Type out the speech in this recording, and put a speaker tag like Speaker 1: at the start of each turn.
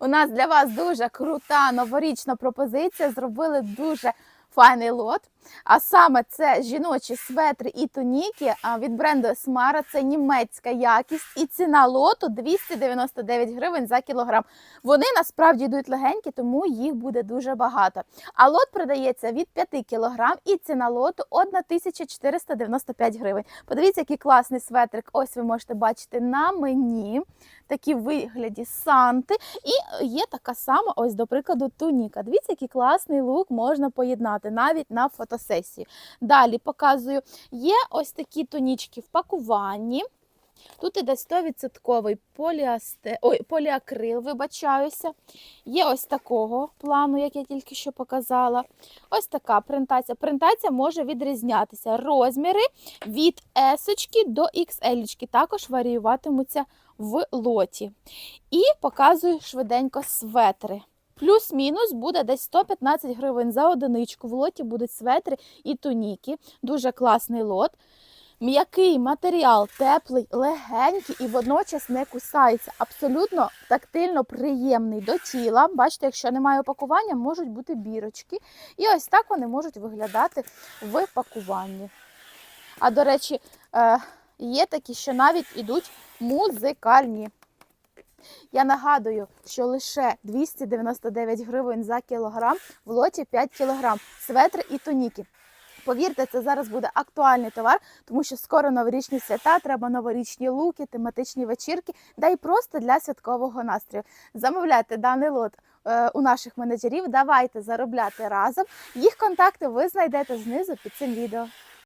Speaker 1: У нас для вас дуже крута новорічна пропозиція. Зробили дуже файний лот. А саме це жіночі светри і туніки від бренду Смара. Це німецька якість і ціна лоту 299 гривень за кілограм. Вони насправді йдуть легенькі, тому їх буде дуже багато. А лот продається від 5 кілограм і ціна лоту 1495 гривень. Подивіться, який класний светрик. Ось ви можете бачити на мені. Такі вигляді санти. І є така сама, ось, до прикладу, туніка. Дивіться, який класний лук можна поєднати навіть на фотосесії. Далі показую, є ось такі тунічки в пакуванні. Тут іде 100% поліасте... Ой, поліакрил, вибачаюся. Є ось такого плану, як я тільки що показала. Ось така принтація. Принтація може відрізнятися. Розміри від S до XL також варіюватимуться в лоті. І показую швиденько светри. Плюс-мінус буде десь 115 гривень за одиничку. В лоті будуть светри і туніки. Дуже класний лот. М'який матеріал, теплий, легенький і водночас не кусається. Абсолютно тактильно приємний до тіла. Бачите, якщо немає опакування, можуть бути бірочки. І ось так вони можуть виглядати в пакуванні. А до речі, е, є такі, що навіть ідуть музикальні. Я нагадую, що лише 299 гривень за кілограм, в лоті 5 кілограм, светри і тоніки. Повірте, це зараз буде актуальний товар, тому що скоро новорічні свята, треба новорічні луки, тематичні вечірки, да й просто для святкового настрою. Замовляйте даний лот е, у наших менеджерів, давайте заробляти разом. Їх контакти ви знайдете знизу під цим відео.